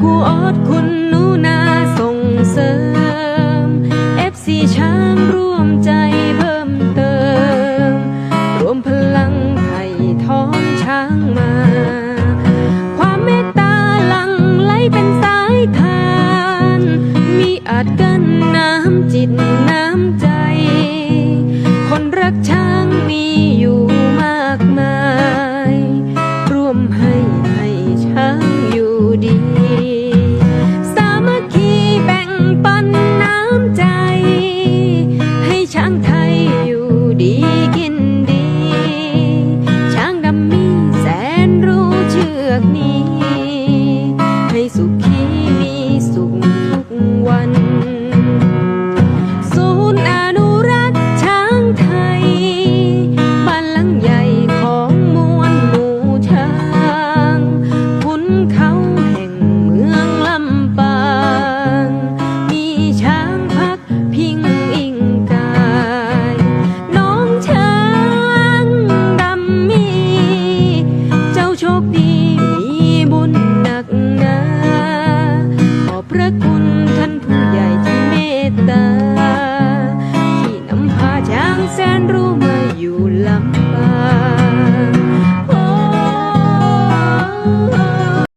ครูออดคุณนูนาส่งเสริม FC ช้างร่วมใจเพิ่มเติม รวมพลังไทยท้องช้างมา ความเมตตาหลั่งไหลเป็นสายทาน มีอาจกันน้ำจิตน้ำใจ goodbye.